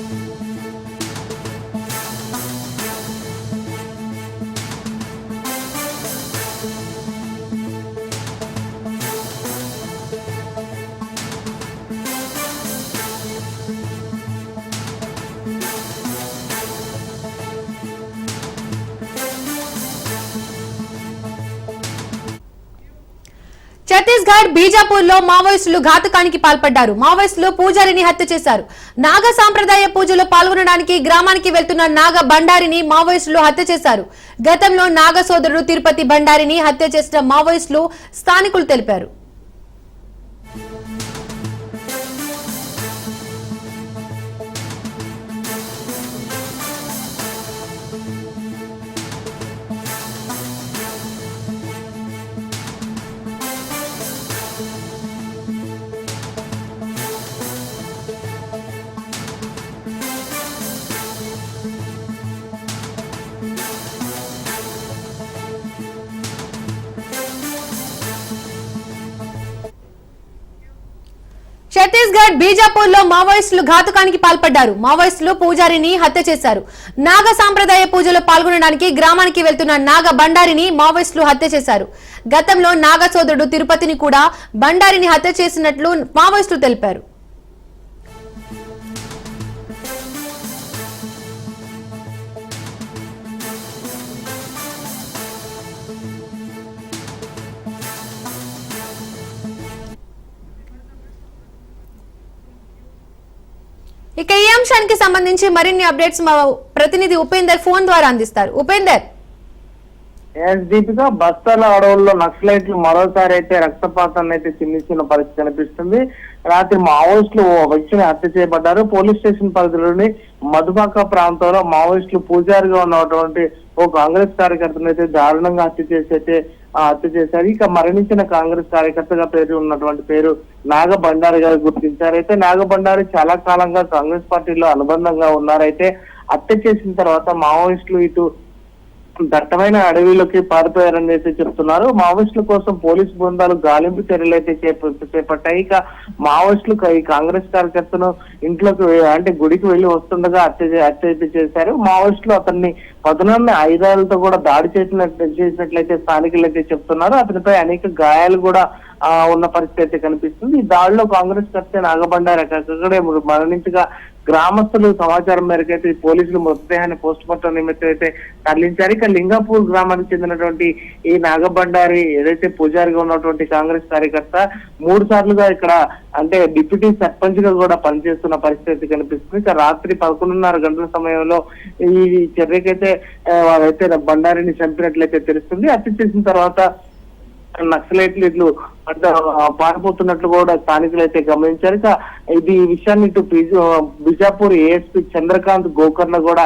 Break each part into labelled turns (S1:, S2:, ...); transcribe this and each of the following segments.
S1: Música Chhattisgarh బీజాపూర్లో మావోయిస్టులు ఘాతకానికి పాల్పడ్డారు. మావోయిస్టులు పూజారిని హత్య చేశారు. నాగ సాంప్రదాయ పూజలో పాల్గొనడానికి గ్రామానికి వెళ్తున్న నాగ బండారిని మావోయిస్టులు హత్య చేశారు. గతంలో నాగ సోదరుడు తిరుపతి బండారిని హత్య చేసిన మావోయిస్టులు స్థానికులు తెలిపారు. ఛత్తీస్గఢ్ బీజాపూర్లో మావోయిస్టులు ఘాతుకానికి పాల్పడ్డారు. మావోయిస్టులు పూజారిని హత్య చేశారు. నాగ సాంప్రదాయ పూజలో పాల్గొనడానికి గ్రామానికి వెళ్తున్న నాగ బండారిని మావోయిస్టులు హత్య చేశారు. గతంలో నాగ సోదరుడు తిరుపతిని కూడా బండారిని హత్య చేసినట్లు మావోయిస్టులు తెలిపారు. ఇక ఈ అంశానికి సంబంధించి మరిన్ని అప్డేట్స్ మా ప్రతినిధి ఉపేందర్ ఫోన్ ద్వారా అందిస్తారు. ఉపేందర్.
S2: ఎస్ దీపిక బస్తల అడవుల్లో నక్సలైట్లు మరోసారి అయితే రక్తపాతాన్ని అయితే చిన్న పరిస్థితి కనిపిస్తుంది. రాత్రి మావోయిస్టులు ఓ వ్యక్తిని హత్య చేయబడ్డారు. పోలీస్ స్టేషన్ పరిధిలోని మధుబాక ప్రాంతంలో మావోయిస్టులు పూజారిగా ఉన్నటువంటి ఓ కాంగ్రెస్ కార్యకర్తను అయితే దారుణంగా హత్య చేసి అయితే హత్య చేశారు. ఇక మరణించిన కాంగ్రెస్ కార్యకర్తగా పేరు ఉన్నటువంటి పేరు నాగ బండారి గారు గుర్తించారు. అయితే నాగ బండారి చాలా కాలంగా కాంగ్రెస్ పార్టీలో అనుబంధంగా ఉన్నారైతే హత్య చేసిన తర్వాత మావోయిస్టులు ఇటు దట్టమైన అడవిలోకి పారిపోయారని అయితే చెప్తున్నారు. మావోయిస్టుల కోసం పోలీసు బృందాలు గాలింపు చర్యలు అయితే చేప- చేపట్టాయి. ఇక మావోయిస్టులు ఈ కాంగ్రెస్ కార్యకర్తను ఇంట్లోకి అంటే గుడికి వెళ్ళి వస్తుండగా హత్య హత్య అయితే చేశారు. మావోయిస్టులు అతన్ని పదునన్న ఆయుధాలతో కూడా దాడి చేసినట్లు చేసినట్లయితే స్థానికులు అయితే చెప్తున్నారు. అతనిపై అనేక గాయాలు కూడా ఉన్న పరిస్థితి అయితే కనిపిస్తుంది. ఈ దాడిలో కాంగ్రెస్ కర్త నాగబండారి అక్కడే మరణించగా గ్రామస్తులు సమాచారం మేరకు అయితే పోలీసులు మృతదేహాన్ని పోస్ట్ మార్టం నిమిత్తం అయితే తరలించారు. ఇక లింగాపూర్ గ్రామానికి చెందినటువంటి ఈ నాగబండారి ఏదైతే పూజారిగా ఉన్నటువంటి కాంగ్రెస్ కార్యకర్త మూడు సార్లుగా ఇక్కడ అంటే డిప్యూటీ సర్పంచ్గా కూడా పనిచేస్తున్న పరిస్థితి కనిపిస్తుంది. ఇక రాత్రి పదకొండున్నర గంటల సమయంలో ఈ చర్యకైతే వారైతే బండారిని చంపినట్లయితే తెలుస్తుంది. హత్య చేసిన తర్వాత నక్సలైట్లు ఇట్లు పారిపోతున్నట్లు కూడా స్థానికులు అయితే గమనించారు. ఇక ఇది ఈ విషయాన్ని ఇటు బిజాపూర్ ఏఎస్పీ చంద్రకాంత్ గోకర్ణ కూడా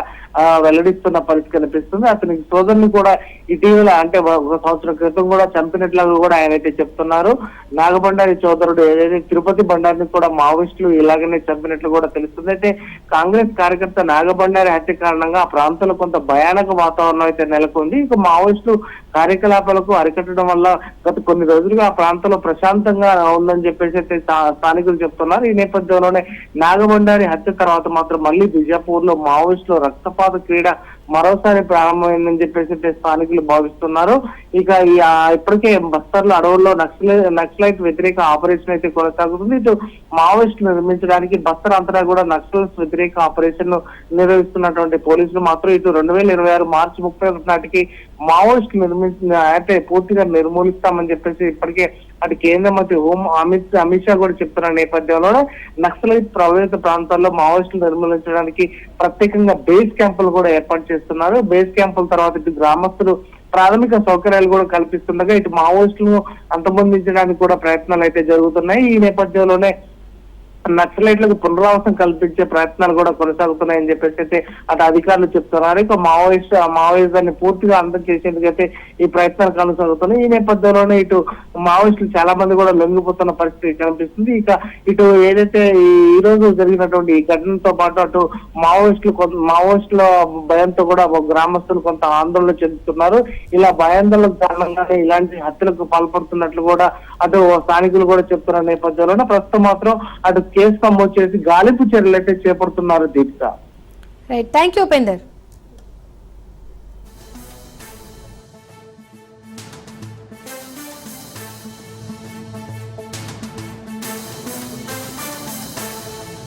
S2: వెల్లడిస్తున్న పరిస్థితి కనిపిస్తుంది. అతనికి సోదరుని కూడా ఇటీవల అంటే ఒక సంవత్సరం క్రితం కూడా చంపినట్లుగా కూడా ఆయన అయితే చెప్తున్నారు. నాగబండారి సోదరుడు ఏదైతే తిరుపతి బండారిని కూడా మావోయిస్టులు ఇలాగనే చంపినట్లు కూడా తెలుస్తుంది. అయితే కాంగ్రెస్ కార్యకర్త నాగబండారి హత్య కారణంగా ఆ ప్రాంతంలో కొంత భయానక వాతావరణం అయితే నెలకొంది. ఇక మావోయిస్టులు కార్యకలాపాలకు అరికట్టడం వల్ల గత కొన్ని రోజులుగా ఆ ప్రాంతంలో ప్రశాంతంగా ఉందని చెప్పేసి అయితే స్థానికులు చెప్తున్నారు. ఈ నేపథ్యంలోనే నాగమండారి హత్య తర్వాత మాత్రం మళ్ళీ బిజాపూర్లో మావోయిస్టులు రక్తపాత క్రీడ మరోసారి ప్రారంభమైందని చెప్పేసి స్థానికులు భావిస్తున్నారు. ఇక ఈ ఇప్పటికే బస్తర్ల అడవుల్లో నక్సలై నక్సలైట్ వ్యతిరేక ఆపరేషన్ అయితే కొనసాగుతుంది. ఇటు మావోయిస్టులు నిర్మించడానికి బస్తర్ అంతటా కూడా నక్సల్స్ వ్యతిరేక ఆపరేషన్ను నిర్వహిస్తున్నటువంటి పోలీసులు మాత్రం ఇటు రెండు వేల ఇరవై ఆరు మార్చి ముప్పై ఒకటి నాటికి మావోయిస్టులు నిర్మించిన అయితే పూర్తిగా నిర్మూలిస్తామని చెప్పేసి ఇప్పటికే అటు కేంద్ర మంత్రి హోం అమిత్ అమిత్ షా కూడా చెప్తున్న నేపథ్యంలో నక్సలైట్ ప్రభావిత ప్రాంతాల్లో మావోయిస్టులు నిర్మూలించడానికి ప్రత్యేకంగా బేస్ క్యాంపులు కూడా ఏర్పాటు చేస్తున్నారు. బేస్ క్యాంపుల తర్వాత ఇటు గ్రామస్తులు ప్రాథమిక సౌకర్యాలు కూడా కల్పిస్తుండగా ఇటు మావోయిస్టులను అంతమొందించడానికి కూడా ప్రయత్నాలు అయితే జరుగుతున్నాయి. ఈ నేపథ్యంలోనే నక్సలైట్లకు పునరావాసం కల్పించే ప్రయత్నాలు కూడా కొనసాగుతున్నాయని చెప్పేసి అయితే అటు అధికారులు చెప్తున్నారు. ఇక మావోయిస్ట్ దాన్ని పూర్తిగా అంతం చేసేందుకైతే ఈ ప్రయత్నాలు కొనసాగుతున్నాయి. ఈ నేపథ్యంలోనే ఇటు మావోయిస్టులు చాలా మంది కూడా లొంగిపోతున్న పరిస్థితి కనిపిస్తుంది. ఇక ఇటు ఏదైతే ఈ రోజు జరిగినటువంటి ఈ ఘటనతో పాటు అటు మావోయిస్టులు కొంత మావోయిస్టుల భయంతో కూడా గ్రామస్తులు కొంత ఆందోళన చెందుతున్నారు. ఇలా భయాందోళన కారణంగానే ఇలాంటి హత్యలకు పాల్పడుతున్నట్లు కూడా అటు స్థానికులు కూడా చెప్తున్న నేపథ్యంలోనే ప్రస్తుతం మాత్రం అటు కేసు నమోదు చేసి గాలింపు చర్యలు అయితే చేపడుతున్నారు Deepika.
S1: Right thank you Upender